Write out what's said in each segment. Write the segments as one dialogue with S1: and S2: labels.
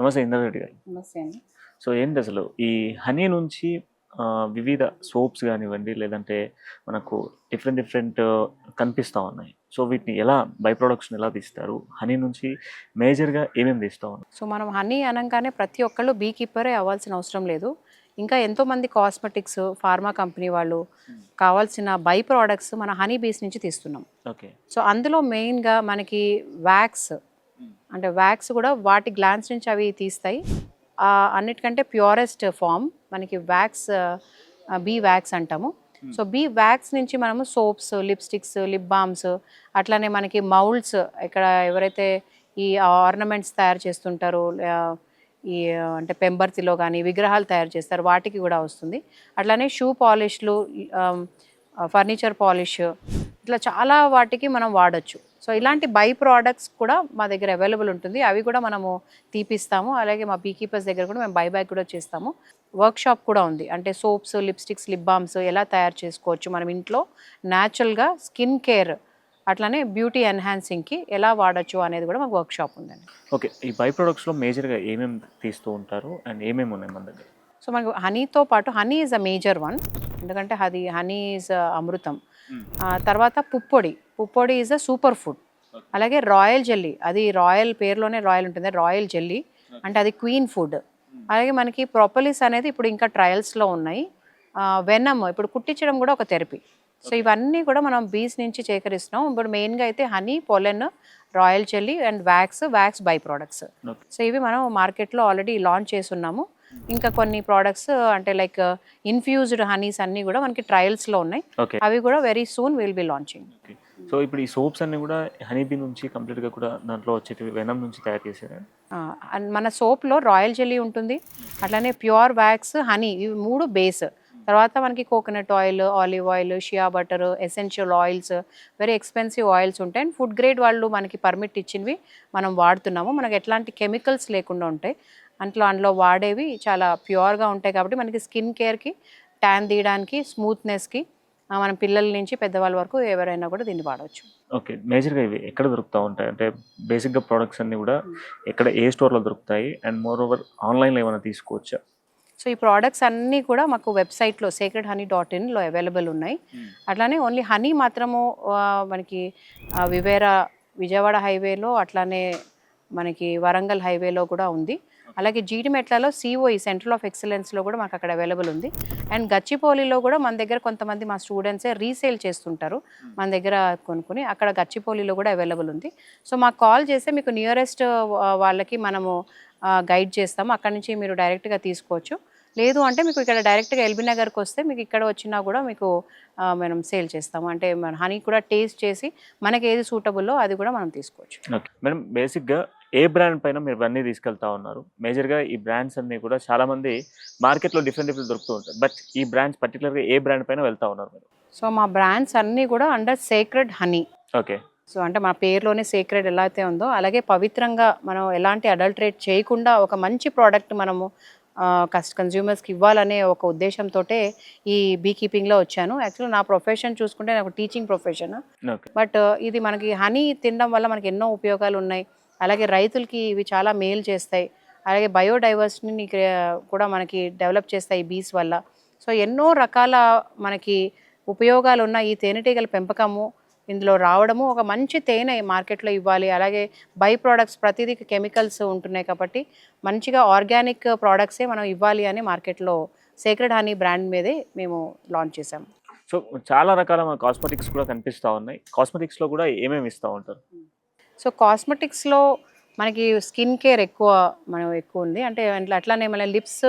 S1: నమస్తే ఇంద్రారెడ్డి గారు.
S2: నమస్తే అండి.
S1: సో ఏంటి అసలు ఈ హనీ నుంచి వివిధ సోప్స్ కానివ్వండి లేదంటే మనకు డిఫరెంట్ డిఫరెంట్ కనిపిస్తూ ఉన్నాయి. సో వీటిని ఎలా బై ప్రొడక్ట్స్ని ఎలా తీస్తారు? హనీ నుంచి మేజర్గా ఏమేమి తీస్తూ ఉన్నారు?
S2: సో మనం హనీ అనగానే ప్రతి ఒక్కళ్ళు బీ కీపరే అవ్వాల్సిన అవసరం లేదు. ఇంకా ఎంతోమంది కాస్మెటిక్స్ ఫార్మా కంపెనీ వాళ్ళు కావాల్సిన బై ప్రోడక్ట్స్ మన హనీ బీస్ నుంచి తీస్తున్నాం.
S1: ఓకే.
S2: సో అందులో మెయిన్గా మనకి వ్యాక్స్ అంటే వ్యాక్స్ కూడా వాటి గ్లాన్స్ నుంచి అవి తీస్తాయి. అన్నిటికంటే ప్యూరెస్ట్ ఫామ్ మనకి వ్యాక్స్ బీ వ్యాక్స్ అంటాము. సో బీ వ్యాక్స్ నుంచి మనము సోప్స్ లిప్స్టిక్స్ లిప్ బామ్స్ అట్లానే మనకి మౌల్డ్స్ ఇక్కడ ఎవరైతే ఈ ఆర్నమెంట్స్ తయారు చేస్తుంటారో ఈ అంటే పెంబర్తిలో కానీ విగ్రహాలు తయారు చేస్తారు వాటికి కూడా వస్తుంది. అట్లానే షూ పాలిష్లు ఫర్నిచర్ పాలిష్ ఇట్లా చాలా వాటికి మనం వాడొచ్చు. సో ఇలాంటి బై ప్రోడక్ట్స్ కూడా మా దగ్గర అవైలబుల్ ఉంటుంది. అవి కూడా మనము తీపిస్తాము. అలాగే మా బీకీపర్స్ దగ్గర కూడా మేము బై బ్యాక్ కూడా చేస్తాము. వర్క్ షాప్ కూడా ఉంది. అంటే సోప్స్ లిప్స్టిక్స్ లిప్ బామ్స్ ఎలా తయారు చేసుకోవచ్చు? మనం ఇంట్లో న్యాచురల్గా స్కిన్ కేర్ అట్లానే బ్యూటీ ఎన్హాన్సింగ్కి ఎలా వాడచ్చు అనేది కూడా మాకు వర్క్ షాప్ ఉందండి.
S1: ఓకే. ఈ బై ప్రొడక్ట్స్లో మేజర్గా ఏమేమి తీస్తూ ఉంటారు? అండ్ ఏమేమి ఉన్నాయి మన దగ్గర?
S2: సో మనకు హనీతో పాటు honey is a major one. ఎందుకంటే అది హనీ ఈజ్ అమృతం. తర్వాత పుప్పొడి. పుప్పొడి ఈజ్ అ సూపర్ ఫుడ్ అలాగే రాయల్ జెల్లీ. అది రాయల్ పేరులోనే రాయల్ ఉంటుంది. Royal jelly. అంటే అది క్వీన్ ఫుడ్. అలాగే మనకి ప్రొపలిస్ అనేది ఇప్పుడు ఇంకా ట్రయల్స్లో ఉన్నాయి. వెనమ్ ఇప్పుడు కుట్టించడం కూడా ఒక థెరపీ సో ఇవన్నీ కూడా మనం బీస్ నుంచి సేకరిస్తున్నాం ఇప్పుడు మెయిన్గా అయితే honey pollen royal jelly and wax wax by products. So ఇవి మనం మార్కెట్లో ఆల్రెడీ లాంచ్ చేస్తున్నాము. ఇంకా కొన్ని ప్రోడక్ట్స్ అంటే లైక్ ఇన్ఫ్యూజ్డ్ హనీస్ అన్నీ కూడా మనకి ట్రయల్స్లో ఉన్నాయి.
S1: ఓకే
S2: అవి కూడా very soon will be launching.
S1: So ఇప్పుడు ఈ సోప్స్ అన్ని కూడా హనీ బీ నుంచి కంప్లీట్గా కూడా దాంట్లో వచ్చేటివి వెనం నుంచి తయారు చేశారా
S2: అండ్ మన సోప్లో రాయల్ జెల్లీ ఉంటుంది. అట్లానే ప్యూర్ వ్యాక్స్ హనీ ఇవి మూడు బేస్. తర్వాత మనకి coconut oil olive oil shea butter essential oils very expensive oils ఉంటాయి. అండ్ ఫుడ్ గ్రేడ్ వాళ్ళు మనకి పర్మిట్ ఇచ్చినవి మనం వాడుతున్నాము. మనకి ఎట్లాంటి కెమికల్స్ లేకుండా ఉంటాయి. అంట్లో అందులో వాడేవి చాలా ప్యూర్గా ఉంటాయి కాబట్టి మనకి స్కిన్ కేర్కి ట్యాన్ తీయడానికి స్మూత్నెస్కి మన పిల్లల నుంచి పెద్దవాళ్ళ వరకు ఎవరైనా కూడా దీన్ని వాడవచ్చు.
S1: ఓకే మేజర్గా ఇవి ఎక్కడ దొరుకుతూ ఉంటాయి? అంటే బేసిక్గా ప్రొడక్ట్స్ అన్నీ కూడా ఎక్కడ ఏ స్టోర్లో దొరుకుతాయి? అండ్ మోర్ ఓవర్ ఆన్లైన్లో ఏమైనా తీసుకోవచ్చా?
S2: సో ఈ ప్రోడక్ట్స్ అన్నీ కూడా మాకు వెబ్సైట్లో సేక్రెడ్ హనీ డాట్ ఇన్లో అవైలబుల్ ఉన్నాయి అట్లానే ఓన్లీ హనీ మాత్రము మనకి వివేరా విజయవాడ హైవేలో అట్లానే మనకి వరంగల్ హైవేలో కూడా ఉంది. అలాగే జీడిమెట్లలో సిఓఈ సెంట్రల్ ఆఫ్ ఎక్సలెన్స్లో కూడా మాకు అక్కడ అవైలబుల్ ఉంది. అండ్ గచ్చిపోలిలో కూడా మన దగ్గర కొంతమంది మా స్టూడెంట్సే రీసేల్ చేస్తుంటారు. మన దగ్గర కొనుక్కొని అక్కడ గచ్చిపోలిలో కూడా అవైలబుల్ ఉంది. సో మాకు కాల్ చేస్తే మీకు నియరెస్ట్ వాళ్ళకి మనము గైడ్ చేస్తాము. అక్కడ నుంచి మీరు డైరెక్ట్గా తీసుకోవచ్చు. లేదు అంటే మీకు ఇక్కడ డైరెక్ట్గా ఎల్బీ నగర్కి వస్తే మీకు ఇక్కడ వచ్చినా కూడా మీకు మనం సేల్ చేస్తాము. అంటే మన హనీ కూడా టేస్ట్ చేసి మనకి ఏది సూటబుల్లో అది కూడా మనం తీసుకోవచ్చు.
S1: ఓకే. మేడం బేసిక్గా ఏ బ్రాండ్ పైన మీరు ఇవన్నీ తీసుకెళ్తా ఉన్నారు? మేజర్గా ఈ బ్రాండ్స్ అన్ని కూడా చాలా మంది మార్కెట్లో డిఫరెంట్ డిఫరెంట్ దొరుకుతూ ఉంటాయి. బట్ ఈ బ్రాండ్స్ పర్టికులర్గా ఏ బ్రాండ్ పైన వెళ్తా ఉన్నారు మీరు?
S2: సో మా బ్రాండ్స్ అన్నీ కూడా under sacred honey
S1: okay.
S2: So అంటే మన పేరులోనే సీక్రెట్ ఎలా అయితే ఉందో అలాగే పవిత్రంగా మనం ఎలాంటి అడల్టరేట్ చేయకుండా ఒక మంచి ప్రోడక్ట్ మనము కస్ట్ కన్జ్యూమర్స్కి ఇవ్వాలనే ఒక ఉద్దేశంతో ఈ బీ కీపింగ్లో వచ్చాను. యాక్చువల్లీ నా ప్రొఫెషన్ చూసుకుంటే నాకు టీచింగ్ ప్రొఫెషన్ బట్ ఇది మనకి హనీ తినడం వల్ల మనకి ఎన్నో ఉపయోగాలు ఉన్నాయి. అలాగే రైతులకి ఇవి చాలా మేలు చేస్తాయి. అలాగే బయోడైవర్సిటీని కూడా మనకి డెవలప్ చేస్తాయి బీస్ వల్ల. సో ఎన్నో రకాల మనకి ఉపయోగాలు ఉన్న ఈ తేనెటీగల పెంపకము ఇందులో రావడము ఒక మంచి తేనె మార్కెట్లో ఇవ్వాలి. అలాగే బై ప్రోడక్ట్స్ ప్రతిదీ కెమికల్స్ ఉంటున్నాయి కాబట్టి మంచిగా ఆర్గానిక్ ప్రోడక్ట్సే మనం ఇవ్వాలి అని మార్కెట్లో సేక్రెడ్ హనీ బ్రాండ్ మీదే మేము లాంచ్ చేసాము
S1: సో చాలా రకాల కాస్మెటిక్స్ కూడా కనిపిస్తూ ఉన్నాయి. కాస్మెటిక్స్లో కూడా ఏమేమి ఇస్తూ ఉంటారు?
S2: సో కాస్మెటిక్స్లో మనకి స్కిన్ కేర్ ఎక్కువ మనం ఎక్కువ ఉంది. అంటే అట్లా అట్లానే మన లిప్స్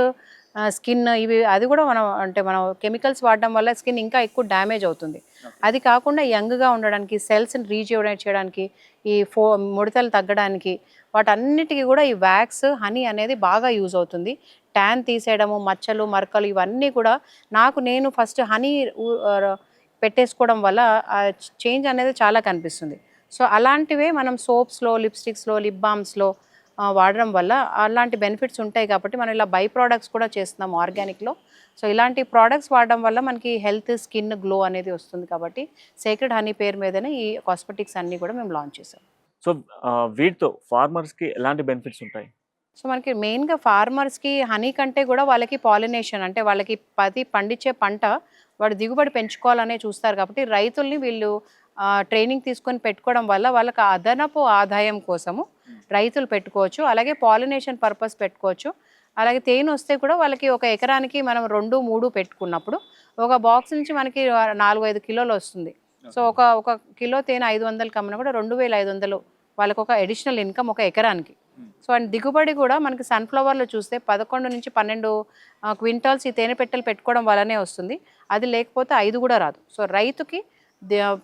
S2: స్కిన్ ఇవి అది కూడా మనం అంటే మనం కెమికల్స్ వాడడం వల్ల స్కిన్ ఇంకా ఎక్కువ డ్యామేజ్ అవుతుంది. అది కాకుండా యంగ్గా ఉండడానికి సెల్స్ని రీజ్యూనేట్ చేయడానికి ఈ ఫో ముడతలు తగ్గడానికి వాటన్నిటికీ కూడా ఈ వ్యాక్స్ హనీ అనేది బాగా యూజ్ అవుతుంది. ట్యాన్ తీసేయడము మచ్చలు మరకలు ఇవన్నీ కూడా నాకు నేను ఫస్ట్ హనీ పెట్టేసుకోవడం వల్ల చేంజ్ అనేది చాలా కనిపిస్తుంది. సో అలాంటివే మనం సోప్స్లో లిప్స్టిక్స్లో లిప్ బామ్స్లో వాడడం వల్ల అలాంటి బెనిఫిట్స్ ఉంటాయి కాబట్టి మనం ఇలా బై ప్రోడక్ట్స్ కూడా చేస్తున్నాం ఆర్గానిక్లో సో ఇలాంటి ప్రోడక్ట్స్ వాడడం వల్ల మనకి హెల్త్ స్కిన్ గ్లో అనేది వస్తుంది కాబట్టి సేక్రెడ్ హనీ పేరు మీదనే ఈ కాస్మెటిక్స్ అన్నీ కూడా మేము లాంచ్ చేసాం.
S1: సో వీటితో ఫార్మర్స్కి ఎలాంటి బెనిఫిట్స్ ఉంటాయి?
S2: సో మనకి మెయిన్గా ఫార్మర్స్కి హనీ కంటే కూడా వాళ్ళకి పాలినేషన్ అంటే వాళ్ళకి పది పండించే పంట వాడు దిగుబడి పెంచుకోవాలనే చూస్తారు కాబట్టి రైతుల్ని వీళ్ళు ట్రైనింగ్ తీసుకొని పెట్టుకోవడం వల్ల వాళ్ళకి అదనపు ఆదాయం కోసము రైతులు పెట్టుకోవచ్చు. అలాగే పాలినేషన్ పర్పస్ పెట్టుకోవచ్చు. అలాగే తేనె వస్తే కూడా వాళ్ళకి ఒక ఎకరానికి మనం రెండు మూడు పెట్టుకున్నప్పుడు ఒక బాక్స్ నుంచి మనకి నాలుగు ఐదు కిలోలు వస్తుంది. సో ఒక ఒక కిలో తేనె ఐదు వందలు కమ్మినా కూడా రెండు వేల ఐదు వందలు వాళ్ళకి ఒక అడిషనల్ ఇన్కమ్ ఒక ఎకరానికి. సో అండ్ దిగుబడి కూడా మనకి సన్ఫ్లవర్లో చూస్తే పదకొండు నుంచి పన్నెండు క్వింటాల్స్ ఈ తేనె పెట్టెలు పెట్టుకోవడం వల్లనే వస్తుంది. అది లేకపోతే ఐదు కూడా రాదు. సో రైతుకి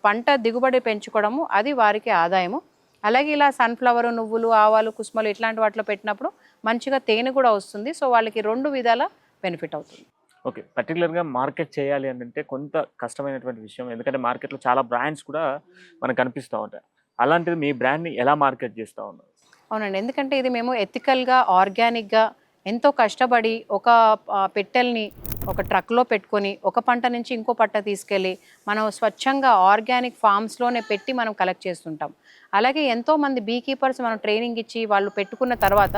S2: పంట దిగుబడి పెంచుకోవడము అది వారికి ఆదాయము. అలాగే ఇలా సన్ఫ్లవర్ నువ్వులు ఆవాలు కుసుమలు ఇట్లాంటి వాటిలో పెట్టినప్పుడు మంచిగా తేనె కూడా వస్తుంది. సో వాళ్ళకి రెండు విధాల బెనిఫిట్ అవుతుంది.
S1: ఓకే. పర్టికులర్గా మార్కెట్ చేయాలి అని అంటే కొంత కష్టమైనటువంటి విషయం. ఎందుకంటే మార్కెట్లో చాలా బ్రాండ్స్ కూడా మనకు కనిపిస్తూ ఉంటాయి. అలాంటిది మీ బ్రాండ్ని ఎలా మార్కెట్ చేస్తూ ఉన్నారు?
S2: అవునండి. ఎందుకంటే ఇది మేము ఎథికల్గా ఆర్గానిక్గా ఎంతో కష్టపడి ఒక పెట్టెల్ని ఒక ట్రక్లో పెట్టుకొని ఒక పంట నుంచి ఇంకో పంట తీసుకెళ్ళి మనం స్వచ్ఛంగా ఆర్గానిక్ ఫామ్స్లోనే పెట్టి మనం కలెక్ట్ చేస్తుంటాం. అలాగే ఎంతోమంది బీ కీపర్స్ మనం ట్రైనింగ్ ఇచ్చి వాళ్ళు పెట్టుకున్న తర్వాత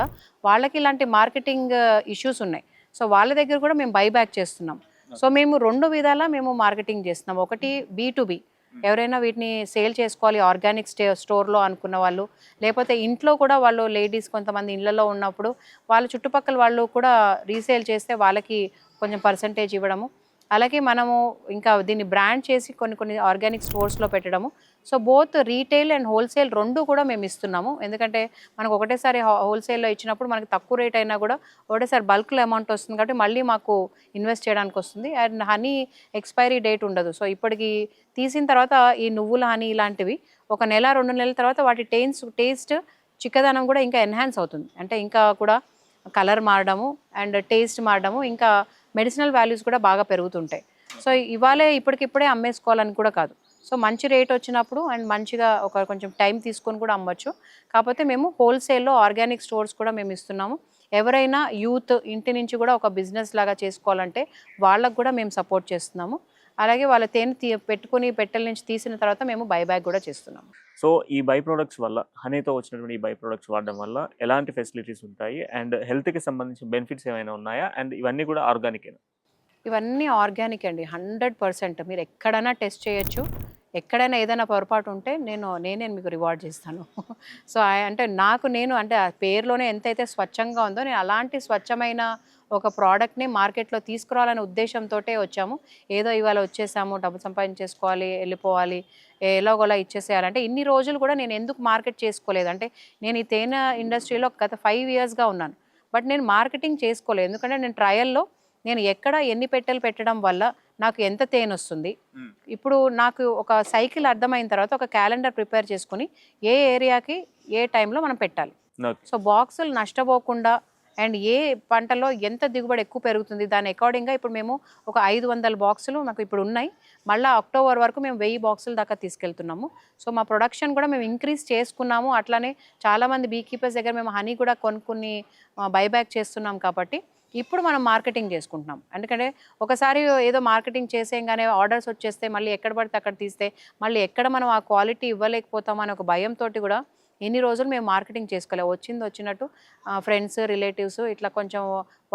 S2: వాళ్ళకి ఇలాంటి మార్కెటింగ్ ఇష్యూస్ ఉన్నాయి. సో వాళ్ళ దగ్గర కూడా మేము బైబ్యాక్ చేస్తున్నాం. సో మేము రెండు విధాలా మేము మార్కెటింగ్ చేస్తున్నాం. ఒకటి బీ టు బి. ఎవరైనా వీటిని సేల్ చేసుకోవాలి ఆర్గానిక్ స్టే స్టోర్లో అనుకున్న వాళ్ళు లేకపోతే ఇంట్లో కూడా వాళ్ళు లేడీస్ కొంతమంది ఇళ్ళలో ఉన్నప్పుడు వాళ్ళ చుట్టుపక్కల వాళ్ళు కూడా రీసేల్ చేస్తే వాళ్ళకి కొంచెం పర్సంటేజ్ ఇవ్వడము. అలాగే మనము ఇంకా దీన్ని బ్రాండ్ చేసి కొన్ని కొన్ని ఆర్గానిక్ స్టోర్స్లో పెట్టడము. So both retail and wholesale రెండు కూడా మేము ఇస్తున్నాము. ఎందుకంటే మనకు ఒకటేసారి హోల్సేల్లో ఇచ్చినప్పుడు మనకి తక్కువ రేట్ అయినా కూడా ఒకటేసారి బల్క్లో అమౌంట్ వస్తుంది కాబట్టి మళ్ళీ మాకు ఇన్వెస్ట్ చేయడానికి వస్తుంది. అండ్ హనీ ఎక్స్పైరీ డేట్ ఉండదు. సో ఇప్పటికి తీసిన తర్వాత ఈ నువ్వుల హనీ ఇలాంటివి ఒక నెల రెండు నెలల తర్వాత వాటి టేస్ట్ టేస్ట్ చిక్కదనం కూడా ఇంకా ఎన్హాన్స్ అవుతుంది. అంటే ఇంకా కూడా కలర్ మారడము అండ్ టేస్ట్ మారడము. ఇంకా మెడిసినల్ వాల్యూస్ కూడా బాగా పెరుగుతుంటాయి. సో ఇవాళే ఇప్పటికిప్పుడే అమ్మేసుకోవాలని కూడా కాదు. సో మంచి రేట్ వచ్చినప్పుడు అండ్ మంచిగా ఒక కొంచెం టైం తీసుకొని కూడా అమ్మొచ్చు. కాకపోతే మేము హోల్సేల్లో ఆర్గానిక్ స్టోర్స్ కూడా మేము ఇస్తున్నాము. ఎవరైనా యూత్ ఇంటి నుంచి కూడా ఒక బిజినెస్ లాగా చేసుకోవాలంటే వాళ్ళకు కూడా మేము సపోర్ట్ చేస్తున్నాము. అలాగే వాళ్ళ తేనె పెట్టుకుని పెట్టెల నుంచి తీసిన తర్వాత మేము బైబ్యాక్ కూడా చేస్తున్నాము
S1: సో ఈ బై ప్రొడక్ట్స్ వల్ల హనీతో వచ్చినటువంటి ఈ బై ప్రొడక్ట్స్ వాడడం వల్ల ఎలాంటి ఫెసిలిటీస్ ఉంటాయి? అండ్ హెల్త్కి సంబంధించిన బెనిఫిట్స్ ఏమైనా ఉన్నాయా? అండ్ ఇవన్నీ కూడా ఆర్గానిక్
S2: ఇవన్నీ ఆర్గానిక్ అండి. Hundred percent. మీరు ఎక్కడైనా టెస్ట్ చేయొచ్చు. ఎక్కడైనా ఏదైనా పొరపాటు ఉంటే నేను నేనే మీకు రివార్డ్ చేస్తాను. సో అంటే నాకు నేను అంటే ఆ పేరులోనే ఎంతైతే స్వచ్ఛంగా ఉందో నేను అలాంటి స్వచ్ఛమైన ఒక ప్రోడక్ట్ని మార్కెట్లో తీసుకురావాలనే ఉద్దేశంతో వచ్చాము. ఏదో ఇవాళ వచ్చేసాము డబ్బు సంపాదించేసుకోవాలి వెళ్ళిపోవాలి ఎలాగోలా ఇచ్చేసేయాలంటే ఇన్ని రోజులు కూడా నేను ఎందుకు మార్కెట్ చేసుకోలేదు? అంటే నేను ఈ తేనె ఇండస్ట్రీలో గత ఫైవ్ ఇయర్స్గా ఉన్నాను. బట్ నేను మార్కెటింగ్ చేసుకోలేదు. ఎందుకంటే నేను ట్రయల్లో నేను ఎక్కడ ఎన్ని పెట్టెలు పెట్టడం వల్ల నాకు ఎంత తేనె వస్తుంది? ఇప్పుడు నాకు ఒక సైకిల్ అర్థమైన తర్వాత ఒక క్యాలెండర్ ప్రిపేర్ చేసుకుని ఏ ఏరియాకి ఏ టైంలో మనం పెట్టాలి. సో బాక్సులు నష్టపోకుండా అండ్ ఏ పంటలో ఎంత దిగుబడి ఎక్కువ పెరుగుతుంది దాని అకార్డింగ్గా ఇప్పుడు మేము ఒక ఐదు వందల బాక్సులు మాకు ఇప్పుడు ఉన్నాయి. మళ్ళీ అక్టోబర్ వరకు మేము వెయ్యి బాక్సుల దాకా తీసుకెళ్తున్నాము. సో మా ప్రొడక్షన్ కూడా మేము ఇంక్రీజ్ చేసుకున్నాము. అట్లానే చాలామంది బీ కీపర్స్ దగ్గర మేము హనీ కూడా కొనుక్కుని బైబ్యాక్ చేస్తున్నాం కాబట్టి ఇప్పుడు మనం మార్కెటింగ్ చేసుకుంటున్నాం. ఎందుకంటే ఒకసారి ఏదో మార్కెటింగ్ చేసేయంగానే ఆర్డర్స్ వచ్చేస్తే మళ్ళీ ఎక్కడ పడితే అక్కడ తీస్తే మళ్ళీ ఎక్కడ మనం ఆ క్వాలిటీ ఇవ్వలేకపోతాం అనే ఒక భయంతో కూడా ఎన్ని రోజులు మేము మార్కెటింగ్ చేసుకోలేము వచ్చింది వచ్చినట్టు ఫ్రెండ్స్ రిలేటివ్స్ ఇట్లా కొంచెం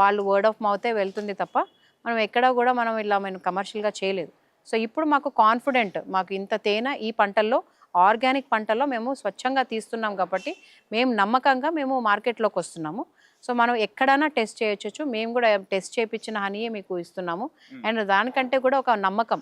S2: వాళ్ళు వర్డ్ ఆఫ్ మౌతే వెళ్తుంది తప్ప మనం ఎక్కడ కూడా మనం ఇలా మేము కమర్షియల్గా చేయలేదు. సో ఇప్పుడు మాకు కాన్ఫిడెంట్ మాకు ఇంత తేనె ఈ పంటల్లో ఆర్గానిక్ పంటల్లో మేము స్వచ్ఛంగా తీస్తున్నాం కాబట్టి మేము నమ్మకంగా మేము మార్కెట్లోకి వస్తున్నాము. సో మనం ఎక్కడైనా టెస్ట్ చేయొచ్చు మేము కూడా టెస్ట్ చేయించిన హనీయే మీకు ఇస్తున్నాము. అండ్ దానికంటే కూడా ఒక నమ్మకం.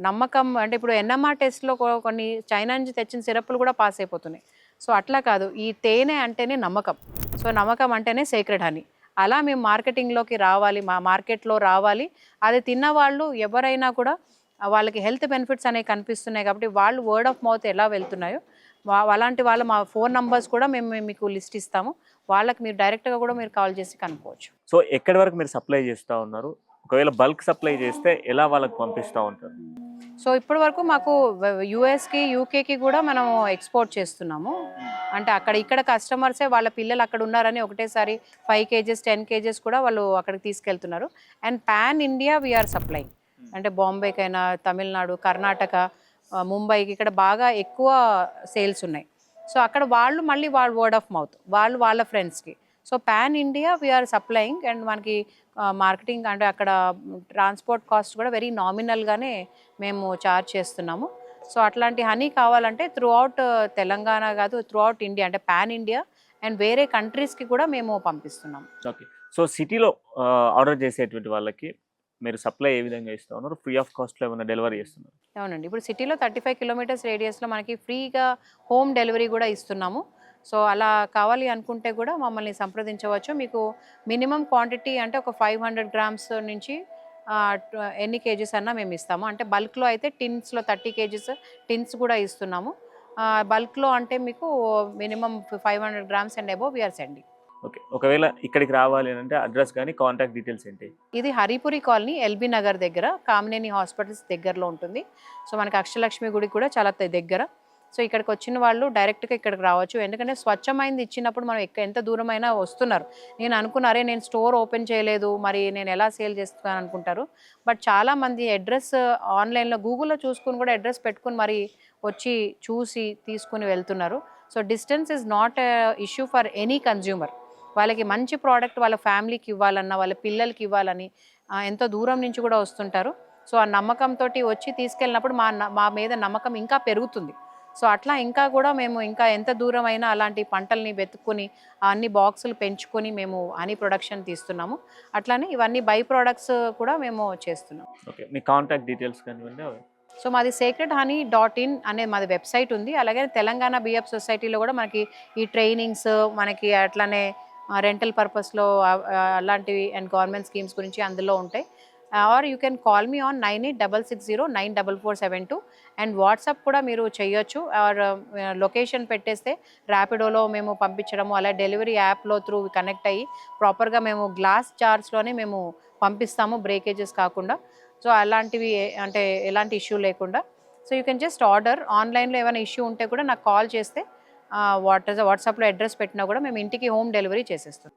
S2: నమ్మకం అంటే ఇప్పుడు ఎన్ఎంఆర్ టెస్ట్లో కొన్ని చైనా నుంచి తెచ్చిన సిరప్లు కూడా పాస్ అయిపోతున్నాయి. సో అట్లా కాదు ఈ తేనె అంటేనే నమ్మకం. సో నమ్మకం అంటేనే సీక్రెట్ హనీ అలా మేము మార్కెటింగ్లోకి రావాలి మా మార్కెట్లో రావాలి. అది తిన్న వాళ్ళు ఎవరైనా కూడా వాళ్ళకి హెల్త్ బెనిఫిట్స్ అనేవి కనిపిస్తున్నాయి కాబట్టి వాళ్ళు వర్డ్ ఆఫ్ మౌత్ ఎలా వెళ్తున్నాయో వా- అలాంటి వాళ్ళ మా ఫోన్ నంబర్స్ కూడా మేము మేము మీకు లిస్ట్ ఇస్తాము. వాళ్ళకి మీరు డైరెక్ట్గా కూడా మీరు కాల్ చేసి కనుక్కోవచ్చు.
S1: సో ఎక్కడి వరకు మీరు సప్లై చేస్తూ ఉన్నారు? ఒకవేళ బల్క్ సప్లై చేస్తే ఎలా వాళ్ళకి పంపిస్తూ ఉంటారు?
S2: సో ఇప్పటి వరకు మాకు యుఎస్కి యూకేకి కూడా మనం ఎక్స్పోర్ట్ చేస్తున్నాము. అంటే అక్కడ ఇక్కడ కస్టమర్సే వాళ్ళ పిల్లలు అక్కడ ఉన్నారని ఒకటేసారి ఫైవ్ కేజెస్ టెన్ కేజెస్ కూడా వాళ్ళు అక్కడికి తీసుకెళ్తున్నారు. And pan India we are supply. అంటే బాంబేకైనా తమిళనాడు కర్ణాటక ముంబైకి ఇక్కడ బాగా ఎక్కువ సేల్స్ ఉన్నాయి. సో అక్కడ వాళ్ళు మళ్ళీ వాళ్ళు వర్డ్ ఆఫ్ మౌత్ వాళ్ళు వాళ్ళ ఫ్రెండ్స్కి so pan India we are supplying and మనకి మార్కెటింగ్ అంటే అక్కడ ట్రాన్స్పోర్ట్ కాస్ట్ కూడా వెరీ నామినల్గానే మేము చార్జ్ చేస్తున్నాము. సో అట్లాంటి హనీ కావాలంటే త్రూ అవుట్ తెలంగాణ కాదు త్రూ అవుట్ ఇండియా అంటే పాన్ ఇండియా అండ్ వేరే కంట్రీస్కి కూడా మేము పంపిస్తున్నాం
S1: ఓకే సో సిటీలో ఆర్డర్ చేసేటువంటి వాళ్ళకి మీరు సప్లై ఏ విధంగా ఇస్తా ఉన్నారు? ఫ్రీ ఆఫ్ కాస్ట్లో ఏమైనా డెలివరీ చేస్తున్నారు?
S2: అవునండి. ఇప్పుడు సిటీలో థర్టీ ఫైవ్ కిలోమీటర్స్ రేడియస్లో మనకి ఫ్రీగా హోమ్ డెలివరీ కూడా ఇస్తున్నాము. సో అలా కావాలి అనుకుంటే కూడా మమ్మల్ని సంప్రదించవచ్చు. మీకు మినిమం క్వాంటిటీ అంటే ఒక ఫైవ్ హండ్రెడ్ గ్రామ్స్ నుంచి ఎన్ని కేజీస్ అన్నా మేము ఇస్తాము. అంటే బల్క్లో అయితే టిన్స్లో థర్టీ కేజీస్ టిన్స్ కూడా ఇస్తున్నాము. బల్క్లో అంటే మీకు minimum five hundred grams and above we are sending
S1: okay. ఒకవేళ ఇక్కడికి రావాలి అంటే అడ్రస్ కానీ కాంటాక్ట్ డీటెయిల్స్ ఏంటి?
S2: ఇది హరిపురి కాలనీ ఎల్బీ నగర్ దగ్గర కామినేని హాస్పిటల్స్ దగ్గరలో ఉంటుంది. సో మనకి అక్షలక్ష్మి గుడి కూడా చాలా దగ్గర. సో ఇక్కడికి వచ్చిన వాళ్ళు డైరెక్ట్గా ఇక్కడికి రావచ్చు. ఎందుకంటే స్వచ్ఛమైంది ఇచ్చినప్పుడు మనం ఎంత దూరమైనా వస్తున్నారు. నేను అనుకున్నారే నేను స్టోర్ ఓపెన్ చేయలేదు మరి నేను ఎలా సేల్ చేస్తున్నాను అనుకుంటారు. బట్ చాలామంది అడ్రస్ ఆన్లైన్లో గూగుల్లో చూసుకుని కూడా అడ్రస్ పెట్టుకుని మరి వచ్చి చూసి తీసుకుని వెళ్తున్నారు. So distance is not issue for any consumer వాళ్ళకి మంచి ప్రోడక్ట్ వాళ్ళ ఫ్యామిలీకి ఇవ్వాలన్నా వాళ్ళ పిల్లలకి ఇవ్వాలని ఎంతో దూరం నుంచి కూడా వస్తుంటారు. సో ఆ నమ్మకంతో వచ్చి తీసుకెళ్ళినప్పుడు మా న- మా మీద నమ్మకం ఇంకా పెరుగుతుంది. సో అట్లా ఇంకా కూడా మేము ఇంకా ఎంత దూరం అయినా అలాంటి పంటల్ని వెతుక్కుని అన్ని బాక్సులు పెంచుకొని మేము హనీ ప్రొడక్షన్ తీస్తున్నాము. అట్లానే ఇవన్నీ బై ప్రోడక్ట్స్ కూడా మేము చేస్తున్నాం.
S1: ఓకే. మీ కాంటాక్ట్ డీటెయిల్స్ కానివ్వండి.
S2: సో మాది సేక్రెడ్ హనీ డాట్ ఇన్ అనే మాది వెబ్సైట్ ఉంది. అలాగే తెలంగాణ బిఎఫ్ సొసైటీలో కూడా మనకి ఈ ట్రైనింగ్స్ మనకి అట్లానే రెంటల్ పర్పస్లో అలాంటివి అండ్ గవర్నమెంట్ స్కీమ్స్ గురించి అందులో ఉంటాయి. Or you can call me on nine eight double six zero nine double four seven two and WhatsApp కూడా మీరు చేయొచ్చు. ఆర్ లొకేషన్ uh, uh, పెట్టేస్తే ర్యాపిడోలో మేము పంపించడము అలా డెలివరీ యాప్లో త్రూ కనెక్ట్ అయ్యి ప్రాపర్గా మేము గ్లాస్ జార్స్లోనే మేము పంపిస్తాము బ్రేకేజెస్ కాకుండా. సో అలాంటివి అంటే ఎలాంటి ఇష్యూ లేకుండా. So you can just order ఆన్లైన్లో ఏమైనా ఇష్యూ ఉంటే కూడా నాకు కాల్ చేస్తే వాట్స్ వాట్సాప్లో అడ్రస్ పెట్టినా కూడా మేము ఇంటికి హోమ్ డెలివరీ చేసేస్తాం.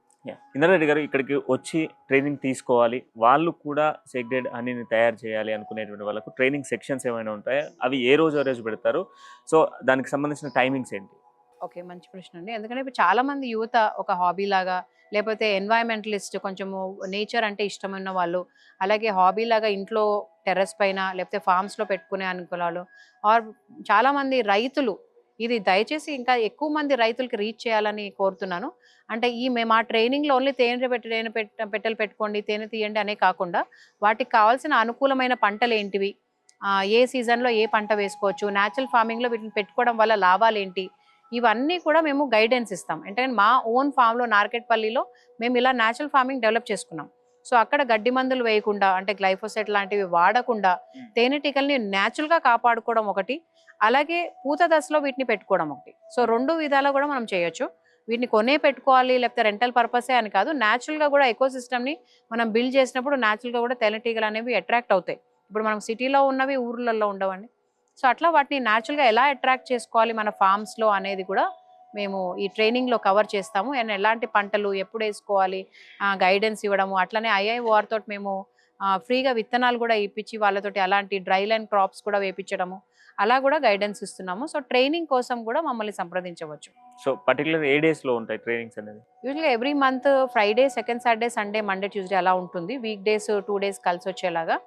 S1: ఇంద్రారెడ్డి గారు ఇక్కడికి వచ్చి ట్రైనింగ్ తీసుకోవాలి. వాళ్ళు కూడా సెగ్రెడ్ హనీని తయారు చేయాలి అనుకునేటువంటి వాళ్ళకు ట్రైనింగ్ సెక్షన్స్ ఏమైనా ఉంటాయా? అవి ఏ రోజు ఆ రోజు పెడతారు? సో దానికి సంబంధించిన టైమింగ్స్ ఏంటి?
S2: ఓకే మంచి ప్రశ్న అండి. ఎందుకంటే ఇప్పుడు చాలా మంది యువత ఒక హాబీ లాగా లేకపోతే ఎన్వైరన్మెంటలిస్ట్ కొంచెము నేచర్ అంటే ఇష్టమైన వాళ్ళు అలాగే హాబీ లాగా ఇంట్లో టెర్రస్ పైన లేకపోతే ఫామ్స్లో పెట్టుకునే అనుకున్నాలు ఆర్ చాలా మంది రైతులు ఇది దయచేసి ఇంకా ఎక్కువ మంది రైతులకి రీచ్ చేయాలని కోరుతున్నాను. అంటే ఈ మేము ఆ ట్రైనింగ్లో ఓన్లీ తేనె పెట్టి తేనె పెట్ట పెట్టెలు పెట్టుకోండి తేనె తీయండి అనే కాకుండా వాటికి కావాల్సిన అనుకూలమైన పంటలు ఏంటివి? ఏ సీజన్లో ఏ పంట వేసుకోవచ్చు? న్యాచురల్ ఫార్మింగ్లో వీటిని పెట్టుకోవడం వల్ల లాభాలు ఏంటి? ఇవన్నీ కూడా మేము గైడెన్స్ ఇస్తాం. అంటే మా ఓన్ ఫామ్లో నార్కెట్పల్లిలో మేము ఇలా న్యాచురల్ ఫార్మింగ్ డెవలప్ చేసుకున్నాం. సో అక్కడ గడ్డి మందులు వేయకుండా అంటే గ్లైఫోసెట్ లాంటివి వాడకుండా తేనెటీగల్ని న్యాచురల్గా కాపాడుకోవడం ఒకటి అలాగే పూత దశలో వీటిని పెట్టుకోవడం ఒకటి. సో రెండు విధాలు కూడా మనం చేయొచ్చు. వీటిని కొనే పెట్టుకోవాలి లేకపోతే రెంటల్ పర్పసే అని కాదు న్యాచురల్గా కూడా ఎకో సిస్టమ్ని మనం బిల్డ్ చేసినప్పుడు న్యాచురల్గా కూడా తేనెటీగలు అనేవి అట్రాక్ట్ అవుతాయి. ఇప్పుడు మనం సిటీలో ఉన్నవి ఊర్లలో ఉండవండి. సో అట్లా వాటిని న్యాచురల్గా ఎలా అట్రాక్ట్ చేసుకోవాలి మన ఫామ్స్లో అనేది కూడా మేము ఈ ట్రైనింగ్లో కవర్ చేస్తాము. అండ్ ఎలాంటి పంటలు ఎప్పుడు వేసుకోవాలి గైడెన్స్ ఇవ్వడము అట్లనే ఐఐ వారితో మేము ఫ్రీగా విత్తనాలు కూడా ఇప్పించి వాళ్ళతోటి అలాంటి డ్రై లైన్ క్రాప్స్ కూడా వేపించడము అలా కూడా గైడెన్స్ ఇస్తున్నాము. సో ట్రైనింగ్ కోసం కూడా మమ్మల్ని సంప్రదించవచ్చు.
S1: సో పర్టికులర్ ఏ డేస్లో ఉంటాయి ట్రైనింగ్స్ అనేది?
S2: యూజువల్గా every month Friday second Saturday Sunday Monday Tuesday అలా ఉంటుంది. వీక్ డేస్ టూ డేస్ కలిసి వచ్చేలాగా.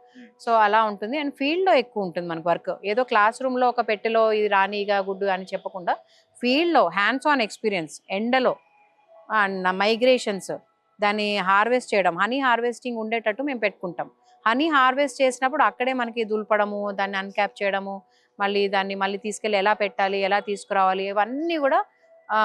S2: సో అలా ఉంటుంది. అండ్ ఫీల్డ్లో ఎక్కువ ఉంటుంది మనకు వర్క్. ఏదో క్లాస్ రూమ్లో ఒక పెట్టెలో ఇది రానిగా గుడ్డు అని చెప్పకుండా ఫీల్డ్లో హ్యాండ్స్ ఆన్ ఎక్స్పీరియన్స్ ఎండలో మైగ్రేషన్స్ దాన్ని హార్వెస్ట్ చేయడం. హనీ హార్వెస్టింగ్ ఉండేటట్టు మేము పెట్టుకుంటాం. హనీ హార్వెస్ట్ చేసినప్పుడు అక్కడే మనకి దులపడము దాన్ని అన్క్యాప్ చేయడము మళ్ళీ దాన్ని మళ్ళీ తీసుకెళ్ళి ఎలా పెట్టాలి ఎలా తీసుకురావాలి ఇవన్నీ కూడా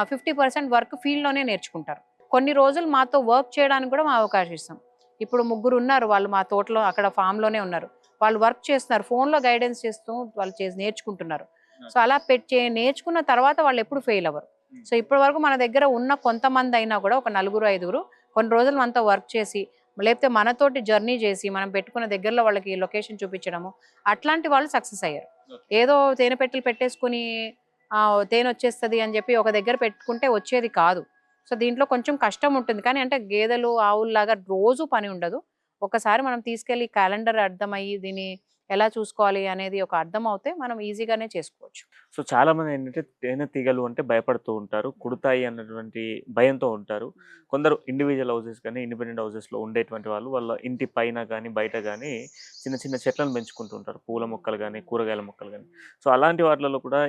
S2: ఫిఫ్టీ పర్సెంట్ వర్క్ ఫీల్డ్లోనే నేర్చుకుంటారు. కొన్ని రోజులు మాతో వర్క్ చేయడానికి కూడా మా అవకాశం ఇస్తాం. ఇప్పుడు ముగ్గురు ఉన్నారు వాళ్ళు మా తోటలో అక్కడ ఫామ్లోనే ఉన్నారు. వాళ్ళు వర్క్ చేస్తున్నారు ఫోన్లో గైడెన్స్ చేస్తూ వాళ్ళు చేసి నేర్చుకుంటున్నారు. సో అలా పెట్టి నేర్చుకున్న తర్వాత వాళ్ళు ఎప్పుడు ఫెయిల్ అవ్వరు. సో ఇప్పటి వరకు మన దగ్గర ఉన్న కొంతమంది అయినా కూడా ఒక నలుగురు ఐదుగురు కొన్ని రోజులు మనతో వర్క్ చేసి లేకపోతే మనతోటి జర్నీ చేసి మనం పెట్టుకున్న దగ్గరలో వాళ్ళకి లొకేషన్ చూపించడము అట్లాంటి వాళ్ళు సక్సెస్ అయ్యారు. ఏదో తేనె పెట్టెలు పెట్టేసుకుని తేనె వచ్చేస్తుంది అని చెప్పి ఒక దగ్గర పెట్టుకుంటే వచ్చేది కాదు. సో దీంట్లో కొంచెం కష్టం ఉంటుంది. కానీ అంటే గేదెలు ఆవుల్లాగా రోజు పని ఉండదు. ఒకసారి మనం తీసుకెళ్ళి క్యాలెండర్ అర్థమయ్యి దీన్ని ఎలా చూసుకోవాలి అనేది ఒక అర్థం అవుతే మనం ఈజీగానే చేసుకోవచ్చు.
S1: సో చాలా మంది ఏంటంటే తేనె తీగలు అంటే భయపడుతూ ఉంటారు కుడతాయి అన్నటువంటి భయంతో ఉంటారు. కొందరు ఇండివిజువల్ హౌసెస్ కానీ ఇండిపెండెంట్ హౌసెస్లో ఉండేటువంటి వాళ్ళు వాళ్ళ ఇంటి పైన కానీ బయట కానీ చిన్న చిన్న చెట్లను పెంచుకుంటూ ఉంటారు. పూల మొక్కలు కానీ కూరగాయల మొక్కలు కానీ. సో అలాంటి వాటిలలో కూడా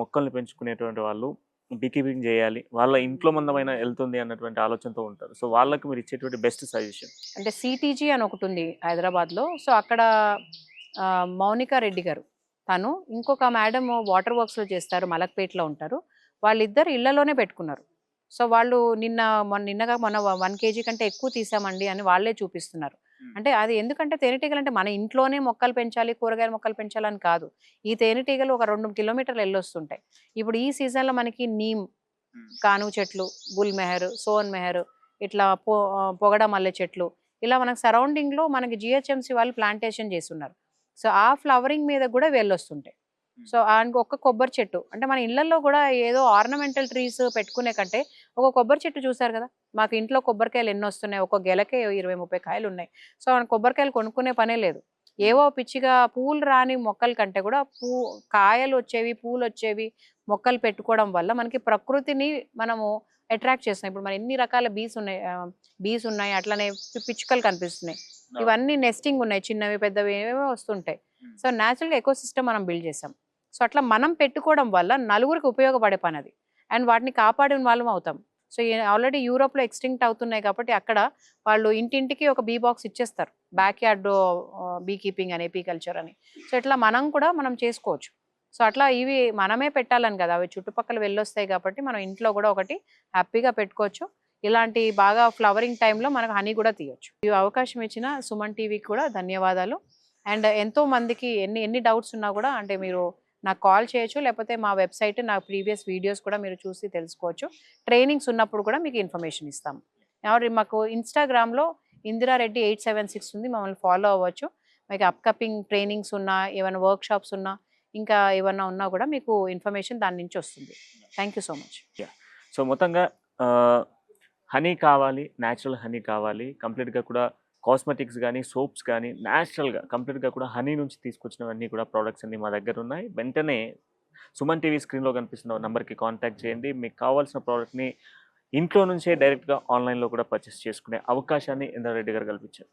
S1: మొక్కల్ని పెంచుకునేటువంటి వాళ్ళు బీకీపింగ్ చేయాలి. వాళ్ళ ఇంట్లో మందమైన వెళ్తుంది అన్నటువంటి ఆలోచనతో ఉంటారు. సో వాళ్ళకి మీరు ఇచ్చేటువంటి బెస్ట్ సజెషన్
S2: అంటే సిటీజీ అని ఒకటి ఉంది హైదరాబాద్లో. సో అక్కడ మౌనికా రెడ్డి గారు. తను ఇంకొక మేడం వాటర్ వర్క్స్లో చేస్తారు మలక్పేటలో ఉంటారు. వాళ్ళిద్దరు ఇళ్ళలోనే పెట్టుకున్నారు. సో వాళ్ళు నిన్న మొన్న నిన్నగా మొన్న వన్ కేజీ కంటే ఎక్కువ తీసామండి అని వాళ్ళే చూపిస్తున్నారు. అంటే అది ఎందుకంటే తేనెటీగలు అంటే మన ఇంట్లోనే మొక్కలు పెంచాలి కూరగాయల మొక్కలు పెంచాలని కాదు. ఈ తేనెటీగలు ఒక రెండు కిలోమీటర్లు వెళ్ళొస్తుంటాయి ఇప్పుడు ఈ సీజన్లో మనకి నీమ్ కానుగ చెట్లు బుల్ మెహర్ సోన్ మెహర్ ఇట్లా పొ పొగడ మల్లె చెట్లు ఇలా మనకు సరౌండింగ్లో మనకి జిహెచ్ఎంసి వాళ్ళు ప్లాంటేషన్ చేస్తున్నారు. సో ఆ ఫ్లవరింగ్ మీద కూడా వెళ్ళొస్తుంటాయి. సో ఒక్క కొబ్బరి చెట్టు. అంటే మన ఇళ్ళలో కూడా ఏదో ఆర్నమెంటల్ ట్రీస్ పెట్టుకునే కంటే ఒక కొబ్బరి చెట్టు చూసారు కదా? మాకు ఇంట్లో కొబ్బరికాయలు ఎన్ని వస్తున్నాయి? ఒక గెలకే ఇరవై ముప్పై కాయలు ఉన్నాయి. సో మన కొబ్బరికాయలు కొనుక్కునే పనే లేదు. ఏవో పిచ్చిగా పూలు రాని మొక్కల కంటే కూడా పూ కాయలు వచ్చేవి పూలు వచ్చేవి మొక్కలు పెట్టుకోవడం వల్ల మనకి ప్రకృతిని మనము అట్రాక్ట్ చేస్తున్నాయి. ఇప్పుడు మన ఎన్ని రకాల బీస్ ఉన్నాయి? బీస్ ఉన్నాయి అట్లనే పిచ్చుకలు కనిపిస్తున్నాయి. ఇవన్నీ నెస్టింగ్ ఉన్నాయి. చిన్నవి పెద్దవి ఏవేవో వస్తుంటాయి. సో న్యాచురల్గా ఎకో సిస్టమ్ మనం బిల్డ్ చేసాం. సో అట్లా మనం పెట్టుకోవడం వల్ల నలుగురికి ఉపయోగపడే పని అది. అండ్ వాటిని కాపాడిన వాళ్ళం అవుతాం. సో ఆల్రెడీ యూరోప్లో ఎక్స్టింక్ట్ అవుతున్నాయి కాబట్టి అక్కడ వాళ్ళు ఇంటింటికి ఒక బీ బాక్స్ ఇచ్చేస్తారు. బ్యాక్ యార్డ్ బీ కీపింగ్ అని కల్చర్ అని. సో ఇట్లా మనం కూడా మనం చేసుకోవచ్చు. సో అట్లా ఇవి మనమే పెట్టాలని కదా. అవి చుట్టుపక్కల వెళ్ళొస్తాయి కాబట్టి మనం ఇంట్లో కూడా ఒకటి హ్యాపీగా పెట్టుకోవచ్చు. ఇలాంటి బాగా ఫ్లవరింగ్ టైంలో మనకు హనీ కూడా తీయొచ్చు. ఈ అవకాశం ఇచ్చిన సుమన్ టీవీకి కూడా ధన్యవాదాలు. అండ్ ఎంతో మందికి ఎన్ని ఎన్ని డౌట్స్ ఉన్నా కూడా అంటే మీరు నాకు కాల్ చేయొచ్చు లేకపోతే మా వెబ్సైట్ నా ప్రీవియస్ వీడియోస్ కూడా మీరు చూసి తెలుసుకోవచ్చు. ట్రైనింగ్స్ ఉన్నప్పుడు కూడా మీకు ఇన్ఫర్మేషన్ ఇస్తాం. ఎవరి మాకు ఇన్స్టాగ్రామ్లో ఇందిరారెడ్డి ఎయిట్ సెవెన్ సిక్స్ ఉంది మమ్మల్ని ఫాలో అవ్వచ్చు. మీకు అప్కమింగ్ ట్రైనింగ్స్ ఉన్నా ఏమైనా వర్క్షాప్స్ ఉన్నా ఇంకా ఏమన్నా ఉన్నా కూడా మీకు ఇన్ఫర్మేషన్ దాని నుంచి వస్తుంది. Thank you so much.
S1: So మొత్తంగా హనీ కావాలి న్యాచురల్ హనీ కావాలి. కంప్లీట్గా కూడా కాస్మెటిక్స్ కానీ సోప్స్ కానీ న్యాచురల్గా కంప్లీట్గా కూడా హనీ నుంచి తీసుకొచ్చినవన్నీ కూడా ప్రోడక్ట్స్ అన్నీ మా దగ్గర ఉన్నాయి. వెంటనే సుమన్ టీవీ స్క్రీన్లో కనిపిస్తున్న నెంబర్కి కాంటాక్ట్ చేయండి. మీకు కావాల్సిన ప్రోడక్ట్ని ఇంట్లో నుంచే డైరెక్ట్గా ఆన్లైన్లో కూడా పర్చేస్ చేసుకునే అవకాశాన్ని ఇంద్రారెడ్డి గారు కల్పించారు.